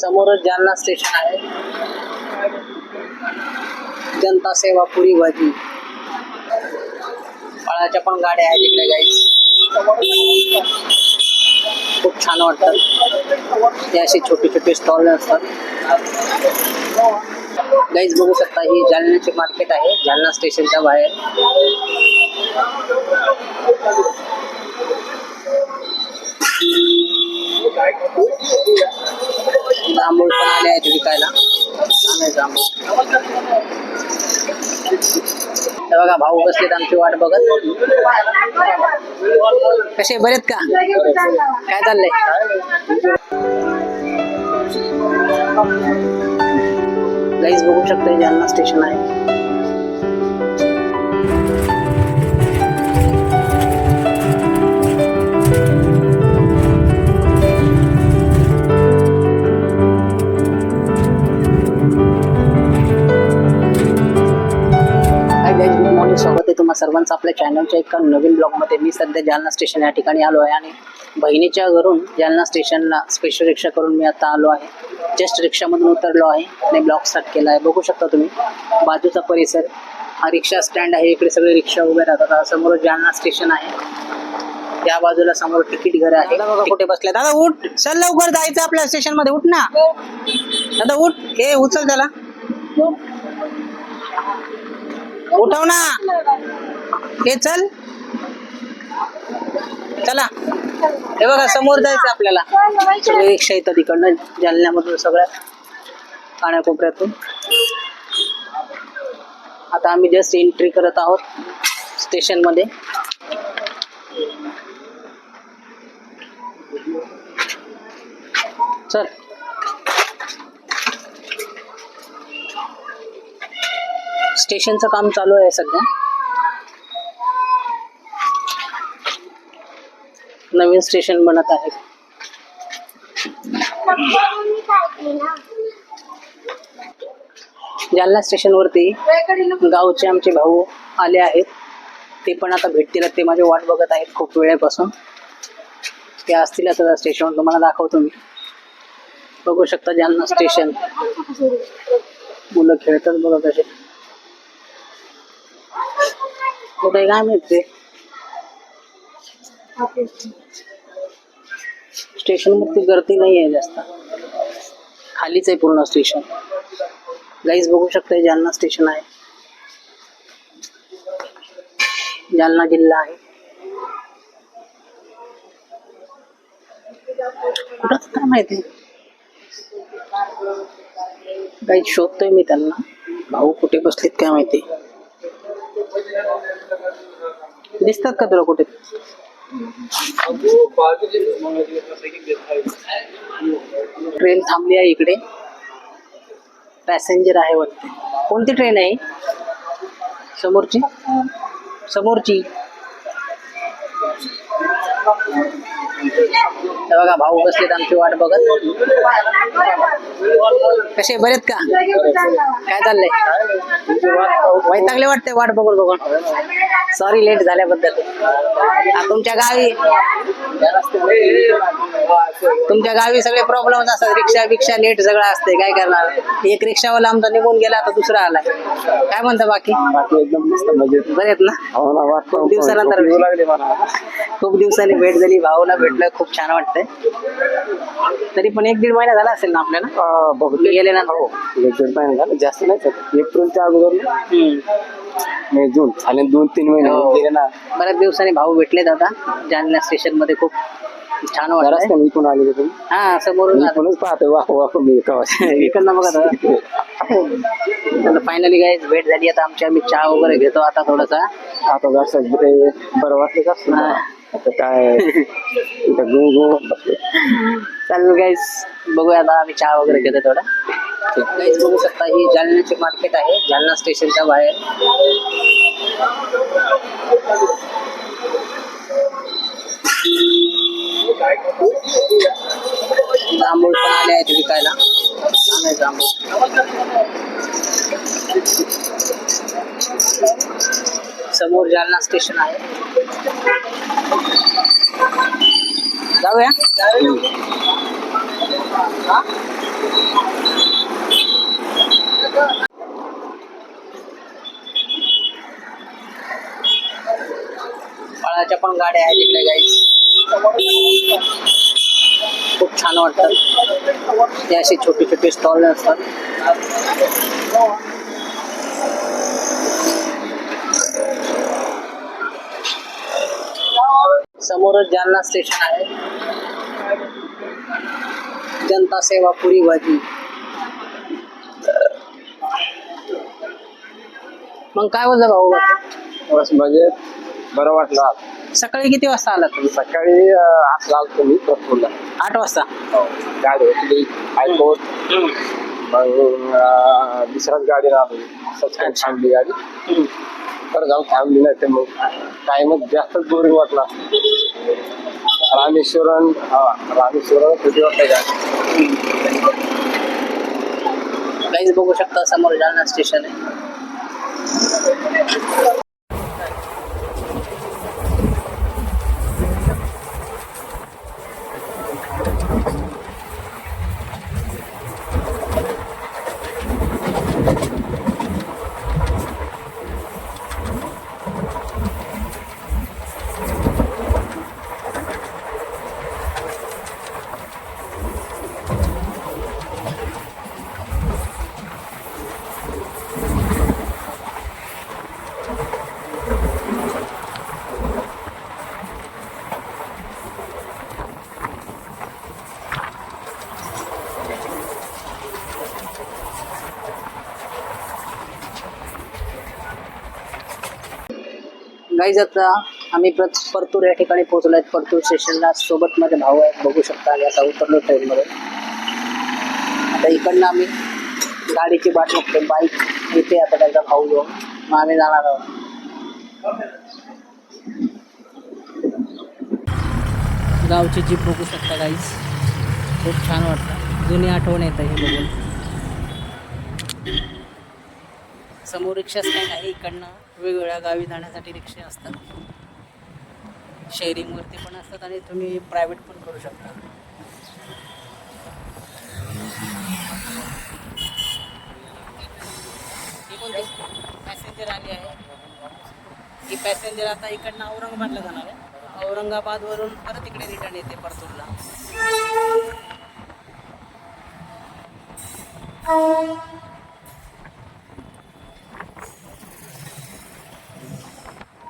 समोरच जालना स्टेशन आहे. जनता सेवा पुरी भाजी फळाच्या पण गाड्या आहेत तिकडे काही खूप छान वाटतात हे असे छोटे छोटे स्टॉल असतात. गाईज बघू शकता ही जालन्याचे मार्केट आहे. जालना स्टेशनच्या बाहेर. जांभूळ पण आले आहेत विकायला. छान आहे जांभूळ. हे बघा भाऊ बसलेत आमची वाट बघत. कसे? बरेत का? काय चाललंय? गाईज बघू शकता जालना स्टेशन आहे. चॅनलच्या एका नवीन ब्लॉगमध्ये मी सध्या जालना स्टेशन या ठिकाणी आलो आहे आणि बहिणीच्या घरून जालना स्टेशनला स्पेशल रिक्षा करून मी आता आलो आहे. जस्ट रिक्षामधून उतरलो आहे आणि ब्लॉग स्टार्ट केला आहे. बघू शकता तुम्ही बाजूचा परिसर हा रिक्षा स्टँड आहे. इकडे सगळे रिक्षा उभे राहतात. समोर जालना स्टेशन आहे. या बाजूला समोर तिकीट घर आहे. कुठे बसले दादा उठ! चल लवकर जायचं आपल्या स्टेशनमध्ये. उठ ना. दादा उठ. हे उचल त्याला. उठव ना. हे चल. चला. हे बघा समोर जायचं आपल्याला. रिक्षा येतात तिकडनं जालन्यामधून सगळ्या काण्याकोपऱ्यातून आता आम्ही जस्ट एंट्री करत आहोत स्टेशनमध्ये चल. स्टेशनचं काम चालू आहे सध्या. नवीन स्टेशन बनत आहे. जालना स्टेशनवरती गावचे आमचे भाऊ आले आहेत. ते पण आता भेटतील. ते माझी वाट बघत आहेत खूप वेळेपासून. ते असतील आता स्टेशनवर तुम्हाला दाखवतो मी. बघू शकता जालना स्टेशन मुलं खेळतात बघा कसे. कुठे काय माहिती स्टेशनमध्ये गर्दी नाही आहे जास्त. खालीच आहे पूर्ण स्टेशन. गाईज बघू शकता जालना स्टेशन आहे. जालना जिल्हा आहे. कुठं काय माहिती? काही शोधतोय मी त्यांना. भाऊ कुठे बसलेत काय माहिती? दिसतात का तुला कुठे? ट्रेन थांबली आहे इकडे. पॅसेंजर आहे वाटते कोणती ट्रेन आहे? समोरची? समोरची. हे बघा भाऊ बसलेत आमची वाट बघत. कसे बरेत का? काय चाललंय? वैतागले वाटते वाट बघून बघून. सॉरी लेट झाल्याबद्दल. तुमच्या गावी? तुमच्या गावी सगळे प्रॉब्लेम असतात. रिक्षा बिक्षा लेट सगळं असते काय करणार? एक रिक्षावाला आमचा निघून गेला आता दुसरा आलाय. काय म्हणता बाकी? बरेत ना? हो खूप दिवसानंतर खूप दिवसांनी भेट झाली. भाऊला भेटलं. खूप छान वाटतंय. तरी पण एक दीड महिना झाला असेल ना आपल्याला? गेले ना हो एक दीड महिने झाले. जास्त नाही एप्रिलच्या अगोदर. मे जून. झाले दोन तीन महिने हो. होऊन गेले ना. बऱ्याच दिवसांनी भाऊ भेटलेत आता. जालना स्टेशनमध्ये खूप छान जराच वाटतंय का मी पण आले तुम्ही हा समोरून मी पणच पाहतोय वाह वाह मी एका इकडनं बघा फायनली काय भेट झाली आता आमची आम्ही चहा वगैरे घेतो आता थोडासा। आता जरासं ते बरं वाटलं जास्त आता काय चालेल गाईस बघूया आता आम्ही चहा वगैरे घेतो थोडा। गाईस बघू शकता ही जालन्याचे मार्केट आहे जालना स्टेशनच्या बाहेर जांभूळ पण आले आहेत विकायला. छान आहे जांभूळ. समोर जालना स्टेशन आहे. जाऊया? फळाच्या पण गाड्या आहेत तिकडे गाईस खूप छान वाटतात ते असे छोटे छोटे स्टॉल असतात समोरच जालना स्टेशन आहे. जनता सेवा पुरी भाजी. मग काय बोलता भाऊ? बस म्हणजे बरं वाटलं आज. सकाळी किती वाजता आला तुम्ही? सकाळी अं, आठ लाल तुम्ही प्रफुल्ल आठ वाजता? गाडी होती हायकोर्ट मग दुसऱ्याच गाडीला आलो सचकाय थांबली गाडी. तर जाऊन थांबली नाही तर मग टाइमच जास्तच बोरिंग वाटला. रामेश्वरन हा रामेश्वरन किती वाटतं गाडी. काहीच बघू शकता समोर जालना स्टेशन आहे. गाईज आता आम्ही परत परतूर या ठिकाणी पोहोचलो आहेत. परतूर स्टेशनला सोबत माझे भाऊ आहेत. बघू शकता आणि आता उतरलो ट्रेनमध्ये आता इकडनं आम्ही गाडीची बाट बघतो बाईक येते आता त्यांचा भाऊ घेऊन. मग आम्ही जाणार आहोत. गावची जीप बघू शकता गाईज खूप छान वाटतं. जुनी आठवण येतं हे बघून. समोर रिक्षा स्टँड आहे इकडनं? वेगवेगळ्या गावी जाण्यासाठी रिक्षा असतात. शेअरिंगवरती पण असतात आणि तुम्ही प्रायव्हेट पण करू शकता. ही कोणती? पॅसेंजर आली आहे. ही पॅसेंजर आता इकडनं औरंगाबादला जाणार आहे. औरंगाबादवरून परत इकडे रिटर्न येते परतूरला.